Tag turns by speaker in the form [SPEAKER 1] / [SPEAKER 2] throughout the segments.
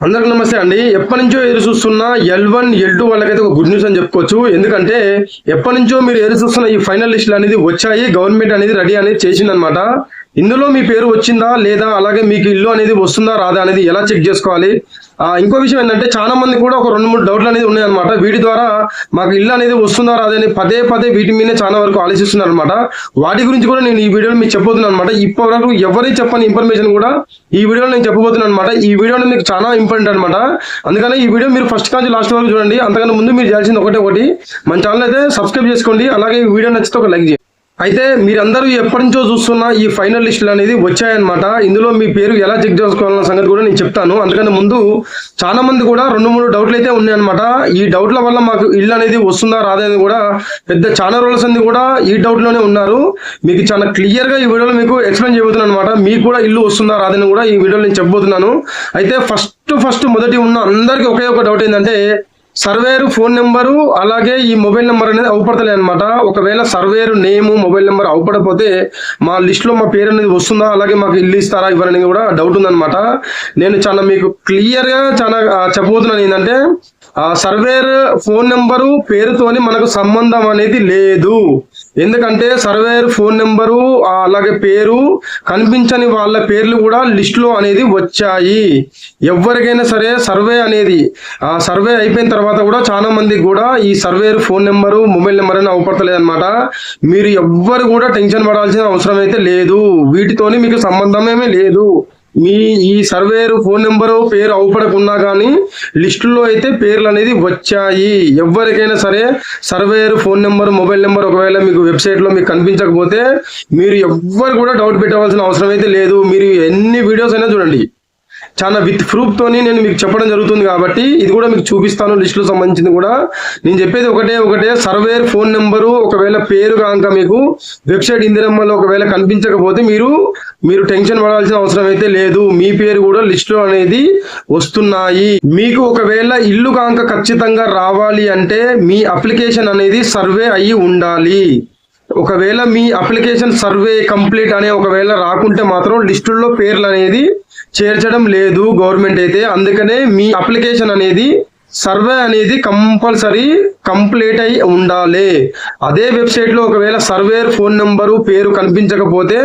[SPEAKER 1] అందరికి నమస్తే అండి. ఎప్పటి నుంచో ఎదురు చూస్తున్న ఎల్ వన్ ఎల్ టూ వాళ్ళకైతే ఒక గుడ్ న్యూస్ అని చెప్పుకోవచ్చు. ఎందుకంటే ఎప్పటి నుంచో మీరు ఎదురు చూస్తున్న ఈ ఫైనల్ లిస్టులు అనేది వచ్చాయి. గవర్నమెంట్ అనేది రెడీ అనేది చేసిందనమాట ఇందులో మీ పేరు వచ్చిందా లేదా అలాగే మీకు ఇల్లు అనేది వస్తుందా రాదా అనేది ఎలా చెక్ చేసుకోవాలి? ఆ, ఇంకో విషయం ఏంటంటే చాలా మంది కూడా ఒక రెండు మూడు డౌట్లు అనేది ఉన్నాయన్నమాట. వీటి ద్వారా మాకు ఇల్లు అనేది వస్తుందా రాదని పదే పదే వీటి మీద చాలా వరకు ఆలోచిస్తున్నారు అనమాట వాటి గురించి కూడా నేను ఈ వీడియోలో మీకు చెప్పబోతున్నాను అనమాట ఇప్పటి వరకు ఎవరికి చెప్పని ఇన్ఫర్మేషన్ కూడా ఈ వీడియోలో నేను చెప్పబోతున్నాను అనమాట ఈ వీడియోలో మీకు చాలా ఇంపార్టెంట్ అనమాట అందుకని ఈ వీడియో మీరు ఫస్ట్ కాంచి లాస్ట్ వరకు చూడండి. అంతకన్నా ముందు మీరు చేయాల్సింది ఒకటే ఒకటి. మన ఛానల్ అయితే సబ్స్క్రైబ్ చేసుకోండి. అలాగే ఈ వీడియో నచ్చితే ఒక లైక్ చేయండి. అయితే మీరందరూ ఎప్పటి నుంచో చూస్తున్న ఈ ఫైనల్ లిస్టులు అనేది వచ్చాయన్నమాట. ఇందులో మీ పేరు ఎలా చెక్ చేసుకోవాలన్న సంగతి కూడా నేను చెప్తాను. అందుకని ముందు చాలా మంది కూడా రెండు మూడు డౌట్లు అయితే ఉన్నాయన్నమాట. ఈ డౌట్ల వల్ల మాకు ఇల్లు అనేది వస్తుందా రాదా అనేది కూడా పెద్ద చాలా రోజుల సంది కూడా ఈ డౌట్లోనే ఉన్నారు. మీకు చాలా క్లియర్గా ఈ వీడియోలో మీకు ఎక్స్ప్లెయిన్ చేయబోతున్నాను అనమాట మీకు కూడా ఇల్లు వస్తుందా రాదని కూడా ఈ వీడియోలో నేను చెప్పబోతున్నాను. అయితే ఫస్ట్ ఫస్ట్ మొదటి ఉన్న అందరికీ ఒకే ఒక డౌట్ ఏంటంటే సర్వేరు ఫోన్ నెంబరు అలాగే ఈ మొబైల్ నెంబర్ అనేది అవుపడతలే అనమాట ఒకవేళ సర్వేరు నేము మొబైల్ నెంబర్ అవుపడపోతే మా లిస్ట్లో మా పేరు అనేది వస్తుందా? అలాగే మాకు ఇల్లు ఇస్తారా? ఇవ్వరనేది కూడా డౌట్ ఉందన్నమాట. నేను చాలా మీకు క్లియర్గా చాలా చెప్పబోతున్నాను ఏంటంటే ఆ సర్వేర్ ఫోన్ నెంబరు పేరుతోని మనకు సంబంధం అనేది లేదు. ఎందుకంటే సర్వేయర్ ఫోన్ నెంబరు అలాగే పేరు కనిపించని వాళ్ళ పేర్లు కూడా లిస్ట్లో అనేది వచ్చాయి. ఎవరికైనా సరే సర్వే అనేది ఆ సర్వే అయిపోయిన తర్వాత కూడా చాలా మందికి కూడా ఈ surveyor phone number mobile number అని అవపడతలేదు అనమాట మీరు ఎవ్వరు కూడా టెన్షన్ పడాల్సిన అవసరం అయితే లేదు. వీటితోని మీకు సంబంధమేమీ లేదు. మీ ఈ సర్వేరు ఫోన్ నెంబరు పేరు అవుపడకున్నా కానీ లిస్టులో అయితే పేర్లు అనేది వచ్చాయి. ఎవరికైనా సరే surveyor phone number mobile number ఒకవేళ మీకు వెబ్సైట్లో మీకు కనిపించకపోతే మీరు ఎవ్వరు కూడా డౌట్ పెట్టవలసిన అవసరం అయితే లేదు. మీరు ఎన్ని వీడియోస్ అయినా చూడండి. చాలా విత్ ప్రూఫ్తోని నేను మీకు చెప్పడం జరుగుతుంది కాబట్టి ఇది కూడా మీకు చూపిస్తాను లిస్టులో సంబంధించింది కూడా. నేను చెప్పేది ఒకటే ఒకటే. సర్వేర్ ఫోన్ నెంబరు ఒకవేళ పేరు కాక మీకు వెబ్సైట్ ఇందిరమ్మలో ఒకవేళ కనిపించకపోతే మీరు మీరు టెన్షన్ పడాల్సిన అవసరం అయితే లేదు. మీ పేరు కూడా లిస్టులో అనేది వస్తున్నాయి. మీకు ఒకవేళ ఇల్లు కాక ఖచ్చితంగా రావాలి అంటే మీ అప్లికేషన్ అనేది సర్వే అయ్యి ఉండాలి. ఒకవేళ మీ అప్లికేషన్ సర్వే కంప్లీట్ అనే ఒకవేళ రాకుంటే మాత్రం లిస్టుల్లో పేర్లు అనేది చేర్చడం లేదు గవర్నమెంట్ అయితే. అందుకనే మీ అప్లికేషన్ అనేది సర్వే అనేది కంపల్సరీ కంప్లీట్ అయి ఉండాలి. అదే వెబ్సైట్లో ఒకవేళ సర్వేర్ ఫోన్ నెంబరు పేరు కనిపించకపోతే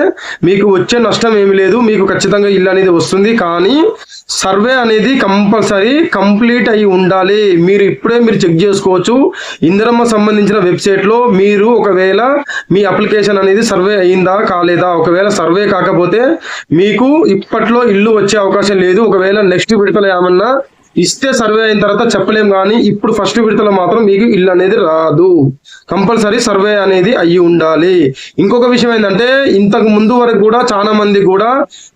[SPEAKER 1] మీకు వచ్చే నష్టం ఏమి లేదు. మీకు ఖచ్చితంగా ఇల్లు అనేది వస్తుంది. కానీ సర్వే అనేది కంపల్సరీ కంప్లీట్ అయి ఉండాలి. మీరు ఇప్పుడే మీరు చెక్ చేసుకోవచ్చు. ఇందిరమ్మ సంబంధించిన వెబ్సైట్లో మీరు ఒకవేళ మీ అప్లికేషన్ అనేది సర్వే అయిందా కాలేదా? ఒకవేళ సర్వే కాకపోతే మీకు ఇప్పట్లో ఇల్లు వచ్చే అవకాశం లేదు. ఒకవేళ నెక్స్ట్ విడతలో ఏమన్నా ఇస్తే సర్వే అయిన తర్వాత చెప్పలేం కానీ ఇప్పుడు ఫస్ట్ విడతలో మాత్రం మీకు ఇల్లు అనేది రాదు. కంపల్సరీ సర్వే అనేది అయ్యి ఉండాలి. ఇంకొక విషయం ఏంటంటే ఇంతకు ముందు వరకు కూడా చాలా మంది కూడా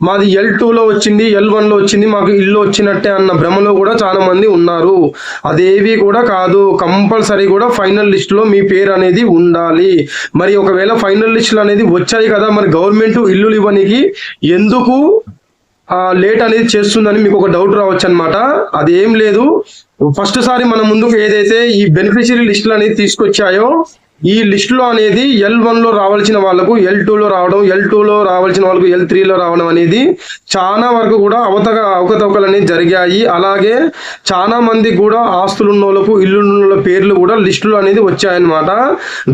[SPEAKER 1] మాది ఎల్ టూలో వచ్చింది ఎల్ వన్లో వచ్చింది మాకు ఇల్లు వచ్చినట్టే అన్న భ్రమలో కూడా చాలా మంది ఉన్నారు. అదేవి కూడా కాదు. కంపల్సరీ కూడా ఫైనల్ లిస్ట్లో మీ పేరు అనేది ఉండాలి. మరి ఒకవేళ ఫైనల్ లిస్టులు అనేది వచ్చాయి కదా మరి గవర్నమెంట్ ఇల్లులు ఇవ్వనికి ఎందుకు లేట్ అనేది చేస్తుందని మీకు ఒక డౌట్ రావచ్చు అనమాట అది ఏం లేదు. ఫస్ట్ సారి మన ముందుకు ఏదైతే ఈ బెనిఫిషియరీ లిస్టులు అనేది తీసుకొచ్చాయో ఈ లిస్ట్లో అనేది ఎల్ వన్లో రావాల్సిన వాళ్ళకు ఎల్లో రావడం ఎల్లో రావాల్సిన వాళ్ళకు ఎల్లో రావడం అనేది చాలా వరకు కూడా అవతక అవకతవకలు అనేది జరిగాయి. అలాగే చాలా మంది కూడా ఆస్తులు ఉన్న వాళ్ళకు ఇల్లు ఉన్న వాళ్ళ పేర్లు కూడా లిస్టులు అనేది వచ్చాయన్నమాట.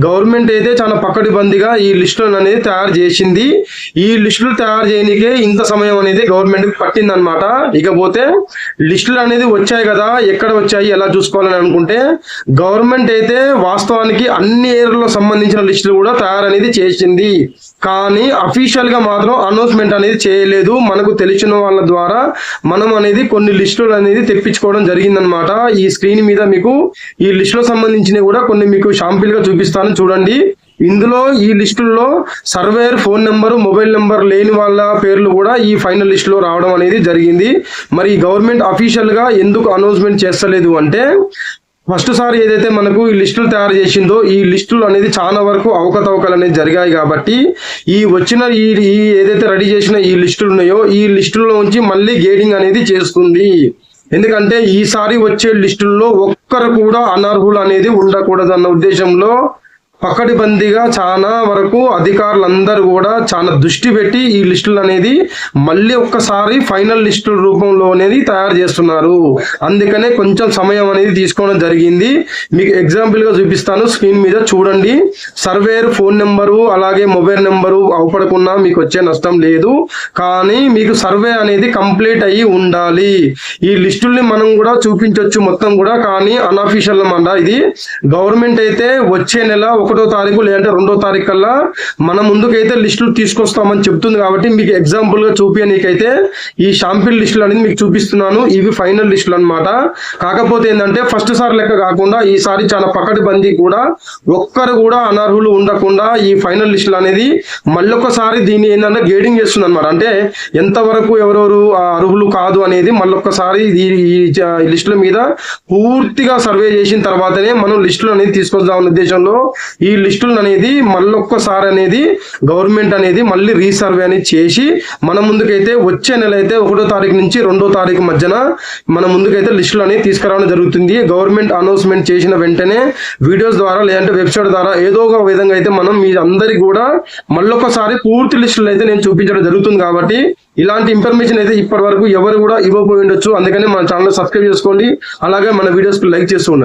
[SPEAKER 1] గవర్నమెంట్ అయితే చాలా పక్కడిబందిగా ఈ లిస్టులను అనేది తయారు చేసింది. ఈ లిస్టులు తయారు చేయడానికే ఇంత సమయం అనేది గవర్నమెంట్ పట్టిందనమాట ఇకపోతే లిస్టులు అనేది వచ్చాయి కదా ఎక్కడ వచ్చాయి ఎలా చూసుకోవాలని అనుకుంటే గవర్నమెంట్ అయితే వాస్తవానికి అన్ని ఏరియాలో సంబంధించిన లిస్టులు కూడా తయారనేది చేసింది. కానీ అఫీషియల్గా మాత్రం అనౌన్స్మెంట్ అనేది చేయలేదు. మనకు తెలిసిన వాళ్ళ ద్వారా మనం అనేది కొన్ని లిస్టులు అనేది తెప్పించుకోవడం జరిగిందనమాట ఈ స్క్రీన్ మీద మీకు ఈ లిస్టులో సంబంధించినవి కూడా కొన్ని మీకు షాంపిల్గా చూపిస్తాను చూడండి. ఇందులో ఈ లిస్టుల్లో surveyor phone number mobile number లేని వాళ్ళ పేర్లు కూడా ఈ ఫైనల్ లిస్ట్లో రావడం అనేది జరిగింది. మరి గవర్నమెంట్ అఫీషియల్గా ఎందుకు అనౌన్స్మెంట్ చేస్తలేదు అంటే ఫస్ట్ సారి ఏదైతే మనకు ఈ లిస్టులు తయారు చేసిందో ఈ లిస్టులు అనేది చాలా వరకు అవకతవకలు అనేది జరిగాయి కాబట్టి ఈ వచ్చిన ఈ ఈ ఏదైతే రెడీ చేసిన ఈ లిస్టులు ఉన్నాయో ఈ లిస్టులో నుంచి మళ్ళీ గేడింగ్ అనేది చేస్తుంది. ఎందుకంటే ఈసారి వచ్చే లిస్టుల్లో ఒక్కరు కూడా అనర్హులు అనేది ఉండకూడదు అన్న ఉద్దేశంలో పకడిబందీగా చాలా వరకు అధికారులందరూ కూడా చాలా దృష్టి పెట్టి ఈ లిస్టులు అనేది మళ్ళీ ఒక్కసారి ఫైనల్ లిస్టుల రూపంలో అనేది తయారు చేస్తున్నారు. అందుకనే కొంచెం సమయం అనేది తీసుకోవడం జరిగింది. మీకు ఎగ్జాంపుల్గా చూపిస్తాను. స్క్రీన్ మీద చూడండి. సర్వేర్ ఫోన్ నెంబరు అలాగే మొబైల్ నెంబరు అవపడకున్నా మీకు వచ్చే నష్టం లేదు. కానీ మీకు సర్వే అనేది కంప్లీట్ అయ్యి ఉండాలి. ఈ లిస్టుల్ని మనం కూడా చూపించవచ్చు మొత్తం కూడా. కానీ అన్అఫీషియల్ అన్నమాట ఇది. గవర్నమెంట్ అయితే వచ్చే నెల ఒకటో తారీఖు లేదంటే రెండో తారీఖు కల్లా మన ముందుకైతే లిస్టులు తీసుకొస్తామని చెప్తుంది కాబట్టి మీకు ఎగ్జాంపుల్గా చూపించనీకైతే ఈ షాంపిల్ లిస్టులు అనేది మీకు చూపిస్తున్నాను. ఇవి ఫైనల్ లిస్టులు అనమాట కాకపోతే ఏంటంటే ఫస్ట్ సారి లెక్క కాకుండా ఈసారి చాలా పకడ్బందీ కూడా ఒక్కరు కూడా అనర్హులు ఉండకుండా ఈ ఫైనల్ లిస్టులు అనేది మళ్ళొకసారి దీన్ని ఏంటంటే గేడింగ్ చేస్తుంది అనమాట అంటే ఎంతవరకు ఎవరెవరు అర్హులు కాదు అనేది మళ్ళొక్కసారి ఈ ఈ లిస్టుల మీద పూర్తిగా సర్వే చేసిన తర్వాతనే మనం లిస్టులు అనేది తీసుకొద్దాం ఉద్దేశంలో ఈ లిస్టులు అనేది మళ్ళొక్కసారి అనేది గవర్నమెంట్ అనేది మళ్ళీ రీసర్వే అనేది చేసి మన ముందుకైతే వచ్చే నెల అయితే ఒకటో తారీఖు నుంచి రెండో తారీఖు మధ్యన మన ముందుకైతే లిస్టులు అనేది తీసుకురావడం జరుగుతుంది. గవర్నమెంట్ అనౌన్స్మెంట్ చేసిన వెంటనే వీడియోస్ ద్వారా లేదంటే వెబ్సైట్ ద్వారా ఏదో ఒక విధంగా అయితే మనం మీ అందరికి కూడా మళ్ళొకసారి పూర్తి లిస్టులు అయితే నేను చూపించడం జరుగుతుంది కాబట్టి ఇలాంటి ఇన్ఫర్మేషన్ అయితే ఇప్పటి వరకు ఎవరు కూడా ఇవ్వకపోయి ఉండొచ్చు. అందుకని మన ఛానల్ సబ్స్క్రైబ్ చేసుకోండి. అలాగే మన వీడియోస్కి లైక్ చేస్తూ ఉండండి.